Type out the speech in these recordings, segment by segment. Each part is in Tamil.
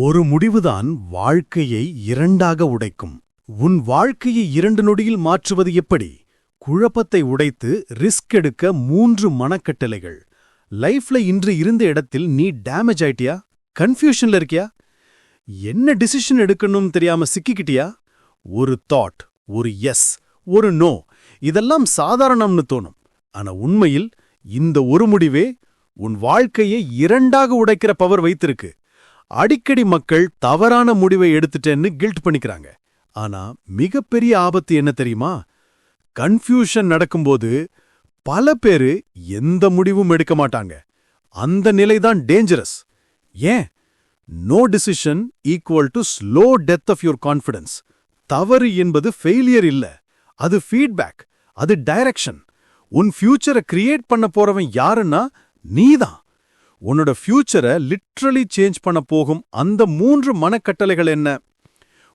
ஒரு முடிவுதான் வாழ்க்கையை இரண்டாக உடைக்கும். உன் வாழ்க்கையை இரண்டு நொடியில் மாற்றுவது எப்படி? குழப்பத்தை உடைத்து ரிஸ்க் எடுக்க மூன்று மனக்கட்டளைகள். லைஃப்ல இன்று இருந்த இடத்தில் நீ டேமேஜ் ஆயிட்டியா? கன்ஃபியூஷன்ல இருக்கியா? என்ன டிசிஷன் எடுக்கணும் தெரியாம சிக்கிக்கிட்டியா? ஒரு தாட் ஒரு எஸ் ஒரு நோ இதெல்லாம் சாதாரணம்னு தோணும். ஆனா உண்மையில் இந்த ஒரு முடிவே உன் வாழ்க்கையை இரண்டாக உடைக்கிற பவர் வைத்திருக்கு. அடிக்கடி மக்கள் தவறான முடிவை எடுத்துட்டேன்னு கில்ட் பண்ணிக்கிறாங்க. ஆனா மிகப்பெரிய ஆபத்து என்ன தெரியுமா? கன்ஃபியூஷன் நடக்கும்போது பல பேரு எந்த முடிவும் எடுக்க மாட்டாங்க. அந்த நிலைதான் டேஞ்சரஸ் ஏன்? No decision equal to slow death of your confidence தவறு என்பது ஃபெயிலியர் இல்ல. அது ஃபீட்பேக் அது டைரக்ஷன் உன் ஃபியூச்சரை கிரியேட் பண்ண போறவன் யாருன்னா நீதான். உன்னோட ஃபியூச்சரை லிட்ரலி சேஞ்ச் பண்ண போகும் அந்த மூன்று மனக்கட்டளைகள் என்ன?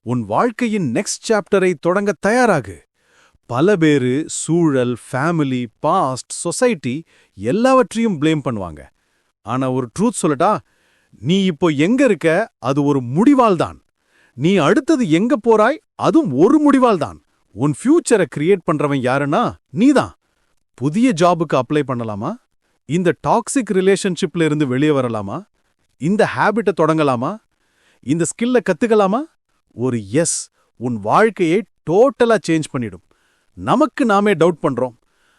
உன் வாழ்க்கையின் நெக்ஸ்ட் சாப்டரை தொடங்க தயாராகு. பல பேரு சூழல் ஃபேமிலி பாஸ்ட் சொசைட்டி எல்லாவற்றையும் பிளேம் பண்ணுவாங்க. ஆனா ஒரு ட்ரூத் சொல்லட்டா நீ இப்போ எங்க இருக்க அது ஒரு முடிவால் தான். நீ அடுத்தது எங்க போறாய் அதுவும் ஒரு முடிவால் தான். உன் ஃபியூச்சரை கிரியேட் பண்றவன் யாருன்னா நீதான். புதிய ஜாபுக்கு அப்ளை பண்ணலாமா? இந்த டாக்ஸிக் ரிலேஷன்ஷிப்ல இருந்து வெளியே வரலாமா? இந்த ஹேபிட்டை தொடங்கலாமா? இந்த ஸ்கில்ல கத்துக்கலாமா? ஒரு எஸ் உன் வாழ்க்கையை டோட்டலா சேஞ்ச் பண்ணிடும். நமக்கு நாமே டவுட் பண்றோம்.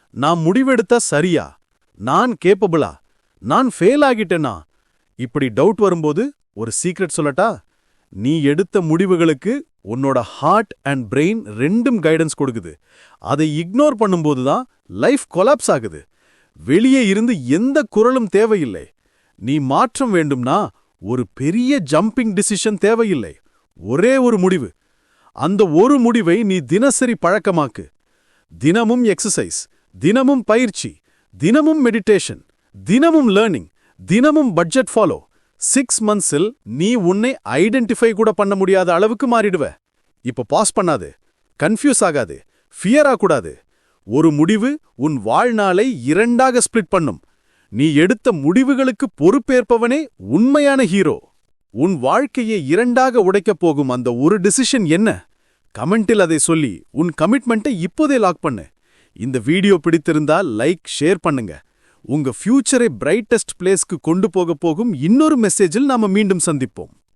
நான் முடிவெடுத்தா சரியா? நான் கேப்பபிளா நான் ஃபெயில் ஆகிட்டேனா? இப்படி டவுட் வரும்போது ஒரு சீக்ரெட் சொல்லட்டா? நீ எடுத்த முடிவுகளுக்கு உன்னோட ஹார்ட் அண்ட் பிரெயின் ரெண்டும் கைடன்ஸ் கொடுக்குது. அதை இக்னோர் பண்ணும்போது தான் லைஃப் கொலாப்ஸ் ஆகுது. வெளியே இருந்து எந்த குரலும் தேவையில்லை. நீ மாற்றம் வேண்டும்னா ஒரு பெரிய ஜம்பிங் டிசிஷன் தேவையில்லை. ஒரே ஒரு முடிவு. அந்த ஒரு முடிவை நீ தினசரி பழக்கமாக்கு. தினமும் எக்ஸசைஸ் தினமும் பயிற்சி தினமும் மெடிடேஷன் தினமும் லேர்னிங் தினமும் பட்ஜெட் ஃபாலோ சிக்ஸ் மந்த்ஸில் நீ உன்னை ஐடென்டிஃபை கூட பண்ண முடியாத அளவுக்கு மாறிடுவ. இப்ப பாஸ் பண்ணாது. கன்ஃபியூஸ் ஆகாது. ஃபியர் ஆகக்கூடாது ஒரு முடிவு உன் வாழ்நாளை இரண்டாக ஸ்பிளிட் பண்ணும். நீ எடுத்த முடிவுகளுக்கு பொறுப்பேற்பவனே உண்மையான ஹீரோ உன் வாழ்க்கையை இரண்டாக உடைக்கப் போகும் அந்த ஒரு டிசிஷன் என்ன? கமெண்டில் அதை சொல்லி உன் கமிட்மெண்ட்டை இப்போதே லாக் பண்ணு. இந்த வீடியோ பிடித்திருந்தா லைக் ஷேர் பண்ணுங்க. உங்க ஃபியூச்சரை பிரைட்டஸ்ட் பிளேஸ்க்கு கொண்டு போக போகும் இன்னொரு மெசேஜில் நாம மீண்டும் சந்திப்போம்.